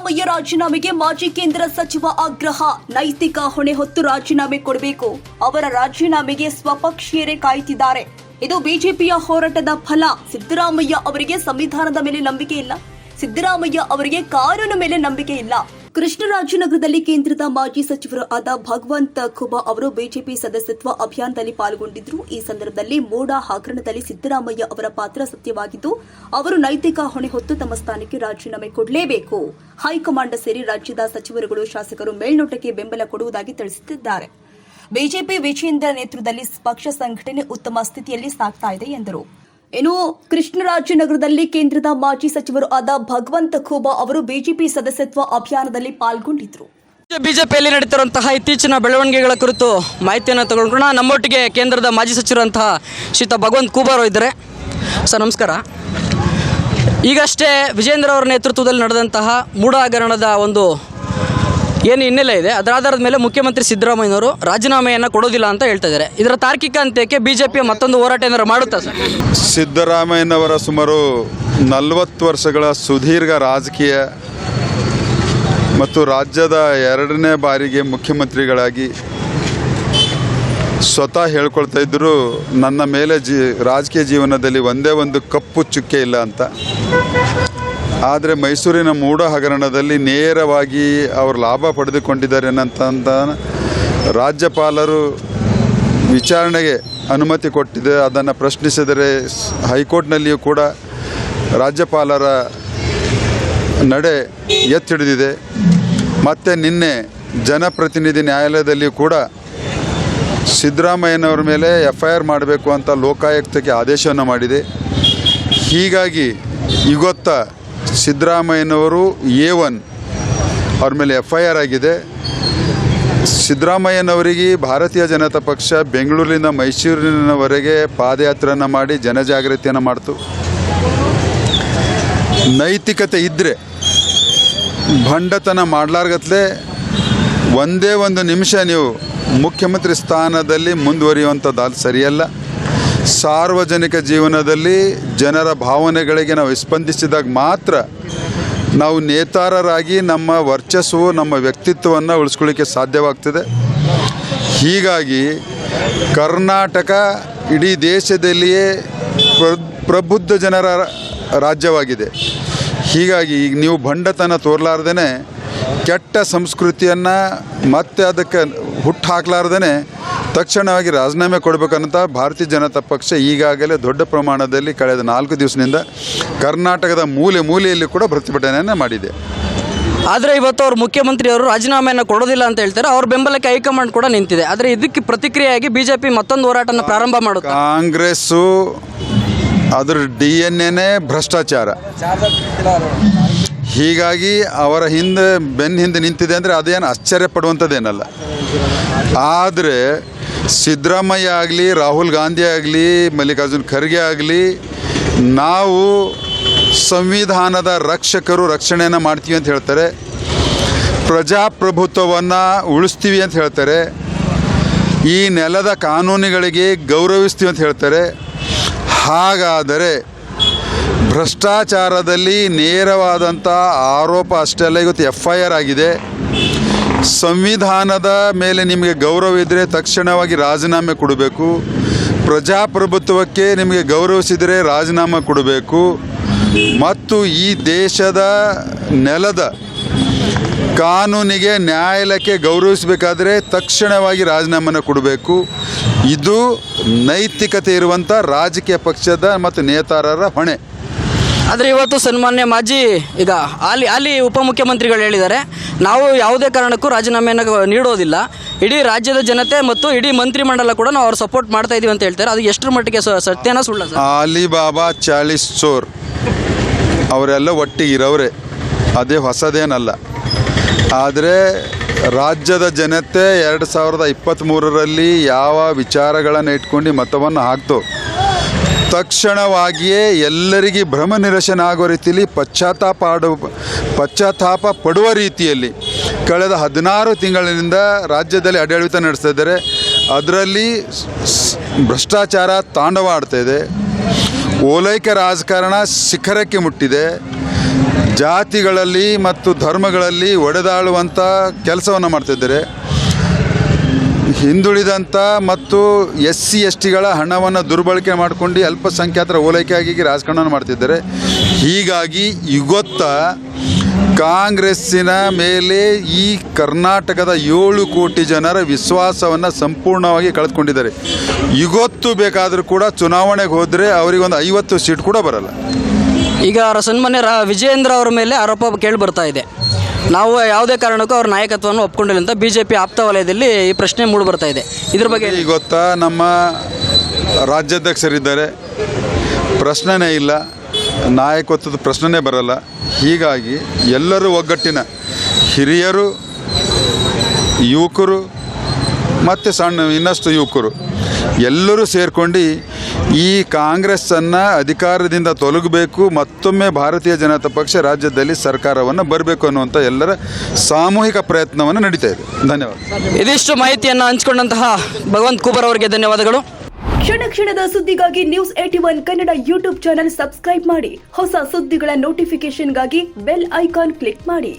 ಸಿದ್ದರಾಮಯ್ಯ ರಾಜೀನಾಮೆಗೆ ಮಾಜಿ ಕೇಂದ್ರ ಸಚಿವ ಆಗ್ರಹ. ನೈತಿಕ ಹೊಣೆ ಹೊತ್ತು ರಾಜೀನಾಮೆ ಕೊಡಬೇಕು. ಅವರ ರಾಜೀನಾಮೆಗೆ ಸ್ವಪಕ್ಷೀಯರೇ ಕಾಯ್ತಿದ್ದಾರೆ. ಇದು ಬಿಜೆಪಿಯ ಹೋರಾಟದ ಫಲ. ಸಿದ್ದರಾಮಯ್ಯ ಅವರಿಗೆ ಸಂವಿಧಾನದ ಮೇಲೆ ನಂಬಿಕೆ ಇಲ್ಲ. ಸಿದ್ದರಾಮಯ್ಯ ಅವರಿಗೆ ಕಾನೂನು ಮೇಲೆ ನಂಬಿಕೆ ಇಲ್ಲ. ಕೃಷ್ಣರಾಜನಗರದಲ್ಲಿ ಕೇಂದ್ರದ ಮಾಜಿ ಸಚಿವರು ಆದ ಭಗವಂತ ಖುಬಾ ಅವರು ಬಿಜೆಪಿ ಸದಸ್ಯತ್ವ ಅಭಿಯಾನದಲ್ಲಿ ಪಾಲ್ಗೊಂಡಿದ್ದರು ಈ ಸಂದರ್ಭದಲ್ಲಿ ಮೋಡ ಹಗರಣದಲ್ಲಿ ಸಿದ್ದರಾಮಯ್ಯ ಅವರ ಪಾತ್ರ ಸತ್ಯವಾಗಿದ್ದು, ಅವರು ನೈತಿಕ ಹೊಣೆ ಹೊತ್ತು ತಮ್ಮ ಸ್ಥಾನಕ್ಕೆ ರಾಜೀನಾಮೆ ಕೊಡಲೇಬೇಕು. ಹೈಕಮಾಂಡ್ ಸೇರಿ ರಾಜ್ಯದ ಸಚಿವರುಗಳು, ಶಾಸಕರು ಮೇಲ್ನೋಟಕ್ಕೆ ಬೆಂಬಲ ಕೊಡುವುದಾಗಿ ತಿಳಿಸುತ್ತಿದ್ದಾರೆ ಬಿಜೆಪಿ ವಿಜಯೇಂದ್ರ ನೇತೃತ್ವದಲ್ಲಿ ಪಕ್ಷ ಸಂಘಟನೆ ಉತ್ತಮ ಸ್ಥಿತಿಯಲ್ಲಿ ಸಾಗ್ತಾ ಇದೆ ಎಂದರು. ಇನ್ನು ಕೃಷ್ಣರಾಜನಗರದಲ್ಲಿ ಕೇಂದ್ರದ ಮಾಜಿ ಸಚಿವರು ಆದ ಭಗವಂತ ಖೂಬಾ ಅವರು ಬಿಜೆಪಿ ಸದಸ್ಯತ್ವ ಅಭಿಯಾನದಲ್ಲಿ ಪಾಲ್ಗೊಂಡಿದ್ರು. ಬಿಜೆಪಿಯಲ್ಲಿ ನಡೀತಿರುವಂತಹ ಇತ್ತೀಚಿನ ಬೆಳವಣಿಗೆಗಳ ಕುರಿತು ಮಾಹಿತಿಯನ್ನು ತಗೊಂಡ್ರು ನಮ್ಮೊಟ್ಟಿಗೆ ಕೇಂದ್ರದ ಮಾಜಿ ಸಚಿವರಂತಹ ಶ್ರೀತ ಭಗವಂತ್ ಕೂಬಾರು ಇದ್ದಾರೆ. ಸರ್, ನಮಸ್ಕಾರ. ಈಗಷ್ಟೇ ವಿಜೇಂದ್ರ ಅವರ ನೇತೃತ್ವದಲ್ಲಿ ನಡೆದಂತಹ ಮೂಢ ಹಗರಣದ ಒಂದು ಏನು ಹಿನ್ನೆಲೆ ಇದೆ? ಅದರ ಆಧಾರದ ಮೇಲೆ ಮುಖ್ಯಮಂತ್ರಿ ಸಿದ್ದರಾಮಯ್ಯನವರು ರಾಜೀನಾಮೆಯನ್ನು ಕೊಡೋದಿಲ್ಲ ಅಂತ ಹೇಳ್ತಾ ಇದ್ದಾರೆ. ಇದರ ತಾರ್ಕಿಕ ಅಂತ್ಯಕ್ಕೆ ಬಿಜೆಪಿ ಮತ್ತೊಂದು ಹೋರಾಟ ಏನಾದ್ರು ಮಾಡುತ್ತಾ ಸರ್? ಸಿದ್ದರಾಮಯ್ಯನವರ ಸುಮಾರು ನಲವತ್ತು ವರ್ಷಗಳ ಸುದೀರ್ಘ ರಾಜಕೀಯ ಮತ್ತು ರಾಜ್ಯದ ಎರಡನೇ ಬಾರಿಗೆ ಮುಖ್ಯಮಂತ್ರಿಗಳಾಗಿ ಸ್ವತಃ ಹೇಳ್ಕೊಳ್ತಾ ಇದ್ದರು ನನ್ನ ಮೇಲೆ ಜಿ, ರಾಜಕೀಯ ಜೀವನದಲ್ಲಿ ಒಂದೇ ಒಂದು ಕಪ್ಪು ಚುಕ್ಕೆ ಇಲ್ಲ ಅಂತ. ಆದರೆ ಮೈಸೂರಿನ ಮೂಢ ಹಗರಣದಲ್ಲಿ ನೇರವಾಗಿ ಅವರು ಲಾಭ ಪಡೆದುಕೊಂಡಿದ್ದಾರೆ ಅನ್ನಂತ ರಾಜ್ಯಪಾಲರು ವಿಚಾರಣೆಗೆ ಅನುಮತಿ ಕೊಟ್ಟಿದೆ. ಅದನ್ನು ಪ್ರಶ್ನಿಸಿದರೆ ಹೈಕೋರ್ಟ್ನಲ್ಲಿಯೂ ಕೂಡ ರಾಜ್ಯಪಾಲರ ನಡೆ ಎತ್ತಿಡಿದಿದೆ ಮತ್ತು ನಿನ್ನೆ ಜನಪ್ರತಿನಿಧಿ ನ್ಯಾಯಾಲಯದಲ್ಲಿಯೂ ಕೂಡ ಸಿದ್ದರಾಮಯ್ಯನವ್ರ ಮೇಲೆ ಎಫ್ ಐ ಆರ್ ಮಾಡಬೇಕು ಅಂತ ಲೋಕಾಯುಕ್ತಕ್ಕೆ ಆದೇಶವನ್ನು ಮಾಡಿದೆ. ಹೀಗಾಗಿ ಇವತ್ತ ಸಿದ್ದರಾಮಯ್ಯನವರು ಎ ಒನ್, ಅವ್ರ ಮೇಲೆ ಎಫ್ ಐ ಆರ್ ಆಗಿದೆ. ಸಿದ್ದರಾಮಯ್ಯನವರಿಗೆ ಭಾರತೀಯ ಜನತಾ ಪಕ್ಷ ಬೆಂಗಳೂರಿನಿಂದ ಮೈಸೂರಿನವರೆಗೆ ಪಾದಯಾತ್ರೆಯನ್ನು ಮಾಡಿ ಜನಜಾಗೃತಿಯನ್ನು ಮಾಡ್ತು. ನೈತಿಕತೆ ಇದ್ದರೆ ಭಂಡತನ ಮಾಡ್ಲಾರ್ಗತ್ಲೆ ಒಂದೇ ಒಂದು ನಿಮಿಷ ನೀವು ಮುಖ್ಯಮಂತ್ರಿ ಸ್ಥಾನದಲ್ಲಿ ಮುಂದುವರಿಯುವಂಥದ್ದು ಅದು ಸರಿಯಲ್ಲ. ಸಾರ್ವಜನಿಕ ಜೀವನದಲ್ಲಿ ಜನರ ಭಾವನೆಗಳಿಗೆ ನಾವು ಸ್ಪಂದಿಸಿದಾಗ ಮಾತ್ರ ನಾವು ನೇತಾರರಾಗಿ ನಮ್ಮ ವರ್ಚಸ್ಸು, ನಮ್ಮ ವ್ಯಕ್ತಿತ್ವವನ್ನು ಉಳಿಸ್ಕೊಳ್ಳಿಕ್ಕೆ ಸಾಧ್ಯವಾಗ್ತದೆ. ಹೀಗಾಗಿ ಕರ್ನಾಟಕ ಇಡೀ ದೇಶದಲ್ಲಿಯೇ ಪ್ರ- ಪ್ರಬುದ್ಧ ಜನರ ರಾಜ್ಯವಾಗಿದೆ. ಹೀಗಾಗಿ ಈಗ ನೀವು ಭಂಡತನ ತೋರ್ಲಾರ್ದೇ ಕೆಟ್ಟ ಸಂಸ್ಕೃತಿಯನ್ನು ಮತ್ತೆ ಅದಕ್ಕೆ ಹುಟ್ಟು ಹಾಕ್ಲಾರ್ದೇ ತಕ್ಷಣವಾಗಿ ರಾಜೀನಾಮೆ ಕೊಡಬೇಕಂತ ಭಾರತೀಯ ಜನತಾ ಪಕ್ಷ ಈಗಾಗಲೇ ದೊಡ್ಡ ಪ್ರಮಾಣದಲ್ಲಿ ಕಳೆದ ನಾಲ್ಕು ದಿವಸದಿಂದ ಕರ್ನಾಟಕದ ಮೂಲೆ ಮೂಲೆಯಲ್ಲಿ ಕೂಡ ಪ್ರತಿಭಟನೆಯನ್ನು ಮಾಡಿದೆ. ಆದರೆ ಇವತ್ತು ಅವರು ಮುಖ್ಯಮಂತ್ರಿಯವರು ರಾಜೀನಾಮೆಯನ್ನು ಕೊಡೋದಿಲ್ಲ ಅಂತ ಹೇಳ್ತಾರೆ. ಅವ್ರ ಬೆಂಬಲಕ್ಕೆ ಹೈಕಮಾಂಡ್ ಕೂಡ ನಿಂತಿದೆ. ಆದರೆ ಇದಕ್ಕೆ ಪ್ರತಿಕ್ರಿಯೆಯಾಗಿ ಬಿಜೆಪಿ ಮತ್ತೊಂದು ಹೋರಾಟನ ಪ್ರಾರಂಭ ಮಾಡುತ್ತೆ? ಕಾಂಗ್ರೆಸ್ಸು ಅದ್ರ ಡಿ ಎನ್ ಎನೇ ಭ್ರಷ್ಟಾಚಾರ. ಹೀಗಾಗಿ ಅವರ ಹಿಂದೆ ಬೆನ್ನ ಹಿಂದೆ ನಿಂತಿದೆ ಅಂದರೆ ಅದೇನು ಆಶ್ಚರ್ಯ ಪಡುವಂಥದ್ದೇನಲ್ಲ. ಆದರೆ ಸಿದ್ದರಾಮಯ್ಯ ಆಗಲಿ, ರಾಹುಲ್ ಗಾಂಧಿ ಆಗಲಿ, ಮಲ್ಲಿಕಾರ್ಜುನ್ ಖರ್ಗೆ ಆಗಲಿ, ನಾವು ಸಂವಿಧಾನದ ರಕ್ಷಕರು ರಕ್ಷಣೆಯನ್ನು ಮಾಡ್ತೀವಿ ಅಂತ ಹೇಳ್ತಾರೆ. ಪ್ರಜಾಪ್ರಭುತ್ವವನ್ನು ಉಳಿಸ್ತೀವಿ ಅಂತ ಹೇಳ್ತಾರೆ. ಈ ನೆಲದ ಕಾನೂನುಗಳಿಗೆ ಗೌರವಿಸ್ತೀವಿ ಅಂತ ಹೇಳ್ತಾರೆ. ಹಾಗಾದರೆ ಭ್ರಷ್ಟಾಚಾರದಲ್ಲಿ ನೇರವಾದಂಥ ಆರೋಪ ಅಷ್ಟೇ ಅಲ್ಲ ಇವತ್ತು ಎಫ್ ಐ ಆರ್ ಆಗಿದೆ. ಸಂವಿಧಾನದ ಮೇಲೆ ನಿಮಗೆ ಗೌರವ ಇದ್ದರೆ ತಕ್ಷಣವಾಗಿ ರಾಜೀನಾಮೆ ಕೊಡಬೇಕು. ಪ್ರಜಾಪ್ರಭುತ್ವಕ್ಕೆ ನಿಮಗೆ ಗೌರವಿಸಿದರೆ ರಾಜೀನಾಮೆ ಕೊಡಬೇಕು. ಮತ್ತು ಈ ದೇಶದ ನೆಲದ ಕಾನೂನಿಗೆ, ನ್ಯಾಯಾಲಯಕ್ಕೆ ಗೌರವಿಸಬೇಕಾದ್ರೆ ತಕ್ಷಣವಾಗಿ ರಾಜೀನಾಮೆನ ಕೊಡಬೇಕು. ಇದು ನೈತಿಕತೆ ಇರುವಂಥ ರಾಜಕೀಯ ಪಕ್ಷದ ಮತ್ತು ನೇತಾರರ ಹೊಣೆ. ಆದರೆ ಇವತ್ತು ಸನ್ಮಾನ್ಯ ಮಾಜಿ ಈಗ ಅಲ್ಲಿ ಅಲ್ಲಿ ಉಪಮುಖ್ಯಮಂತ್ರಿಗಳು ಹೇಳಿದ್ದಾರೆ. ನಾವು ಯಾವುದೇ ಕಾರಣಕ್ಕೂ ರಾಜೀನಾಮೆಯನ್ನು ನೀಡೋದಿಲ್ಲ. ಇಡೀ ರಾಜ್ಯದ ಜನತೆ ಮತ್ತು ಇಡೀ ಮಂತ್ರಿಮಂಡಲ ಕೂಡ ನಾವು ಅವ್ರು ಸಪೋರ್ಟ್ ಮಾಡ್ತಾ ಇದ್ದೀವಿ ಅಂತ ಹೇಳ್ತಾರೆ. ಅದು ಎಷ್ಟರ ಮಟ್ಟಿಗೆ ಸತ್ಯನ ಸುಳ್ಳ ಅಲಿಬಾಬಾ ಚಾಳಿಸ್ ಚೋರ್. ಅವರೆಲ್ಲ ಒಟ್ಟಿಗೆ ಇರೋರೆ ಅದೇ ಹೊಸದೇನಲ್ಲ. ಆದರೆ ರಾಜ್ಯದ ಜನತೆ ಎರಡು ಸಾವಿರದ ಇಪ್ಪತ್ತ್ಮೂರರಲ್ಲಿ ಯಾವ ವಿಚಾರಗಳನ್ನು ಇಟ್ಕೊಂಡು ಮತವನ್ನು ಹಾಕ್ತು? ತಕ್ಷಣವಾಗಿಯೇ ಎಲ್ಲರಿಗೆ ಭ್ರಮ ನಿರಶನ ಆಗೋ ರೀತಿಯಲ್ಲಿ ಪಶ್ಚಾತ್ತಾಪ ಆಡುವ ಪಶ್ಚಾತ್ತಾಪ ಪಡುವ ರೀತಿಯಲ್ಲಿ ಕಳೆದ ಹದಿನಾರು ತಿಂಗಳಿನಿಂದ ರಾಜ್ಯದಲ್ಲಿ ಆಡಳಿತ ನಡೆಸ್ತಾ ಇದ್ದಾರೆ. ಅದರಲ್ಲಿ ಭ್ರಷ್ಟಾಚಾರ ತಾಂಡವ ಇದೆ. ಓಲೈಕೆ ರಾಜಕಾರಣ ಶಿಖರಕ್ಕೆ ಮುಟ್ಟಿದೆ. ಜಾತಿಗಳಲ್ಲಿ ಮತ್ತು ಧರ್ಮಗಳಲ್ಲಿ ಒಡೆದಾಳುವಂಥ ಕೆಲಸವನ್ನು ಮಾಡ್ತಿದ್ದಾರೆ ಹಿಂದುಳಿದಂಥ ಮತ್ತು ಎಸ್ ಸಿ ಎಸ್ ಟಿಗಳ ಹಣವನ್ನು ದುರ್ಬಳಕೆ ಮಾಡಿಕೊಂಡು ಅಲ್ಪಸಂಖ್ಯಾತರ ಓಲೈಕೆಯಾಗಿ ರಾಜಕಾರಣ ಮಾಡ್ತಿದ್ದಾರೆ. ಹೀಗಾಗಿ ಇವತ್ತ ಕಾಂಗ್ರೆಸ್ಸಿನ ಮೇಲೆ ಈ ಕರ್ನಾಟಕದ ಏಳು ಕೋಟಿ ಜನರ ವಿಶ್ವಾಸವನ್ನು ಸಂಪೂರ್ಣವಾಗಿ ಕಳೆದುಕೊಂಡಿದ್ದಾರೆ. ಇವತ್ತು ಬೇಕಾದರೂ ಕೂಡ ಚುನಾವಣೆಗೆ ಹೋದರೆ ಅವರಿಗೊಂದು ಐವತ್ತು ಸೀಟ್ ಕೂಡ ಬರಲ್ಲ. ಈಗ ಸನ್ಮಾನ್ಯ ವಿಜಯೇಂದ್ರ ಅವರ ಮೇಲೆ ಆರೋಪ ಕೇಳಿ ಬರ್ತಾ ಇದೆ. ನಾವು ಯಾವುದೇ ಕಾರಣಕ್ಕೂ ಅವ್ರ ನಾಯಕತ್ವವನ್ನು ಒಪ್ಕೊಂಡಿಲ್ಲ ಅಂತ ಬಿ ಜೆ ಪಿ ಆಪ್ತ ವಲಯದಲ್ಲಿ ಈ ಪ್ರಶ್ನೆ ಮೂಡಿ ಬರ್ತಾ ಇದೆ. ಇದ್ರ ಬಗ್ಗೆ ಗೊತ್ತಾ, ನಮ್ಮ ರಾಜ್ಯಾಧ್ಯಕ್ಷರಿದ್ದಾರೆ. ಪ್ರಶ್ನೆನೇ ಇಲ್ಲ. ನಾಯಕತ್ವದ ಪ್ರಶ್ನೆನೇ ಬರಲ್ಲ. ಹೀಗಾಗಿ ಎಲ್ಲರೂ ಒಗ್ಗಟ್ಟಿನ ಹಿರಿಯರು, ಯುವಕರು, ಮತ್ತು ಸಣ್ಣ ಇನ್ನಷ್ಟು ಯುವಕರು ಎಲ್ಲರೂ ಸೇರ್ಕೊಂಡು ಈ ಕಾಂಗ್ರೆಸ್ಸನ್ನು ಅಧಿಕಾರದಿಂದ ತೊಲಗಬೇಕು ಮತ್ತೊಮ್ಮೆ ಭಾರತೀಯ ಜನತಾ ಪಕ್ಷ ರಾಜ್ಯದಲ್ಲಿ ಸರ್ಕಾರವನ್ನು ಬರಬೇಕು ಅನ್ನುವಂಥ ಎಲ್ಲರ ಸಾಮೂಹಿಕ ಪ್ರಯತ್ನವನ್ನು ನಡೀತಾ ಇದೆ. ಧನ್ಯವಾದ. ಇದಿಷ್ಟು ಮಾಹಿತಿಯನ್ನು ಹಂಚಿಕೊಂಡಂತಹ ಭಗವಂತ ಕುಬರ್ ಅವರಿಗೆ ಧನ್ಯವಾದಗಳು. ಕ್ಷಣ ಕ್ಷಣದ ಸುದ್ದಿಗಾಗಿ news eighty one Kannada YouTube channel subscribe ಮಾಡಿ. ಹೊಸ ಸುದ್ದಿಗಳ ನೋಟಿಫಿಕೇಶನ್ಗಾಗಿ ಬೆಲ್ ಐಕಾನ್ ಕ್ಲಿಕ್ ಮಾಡಿ.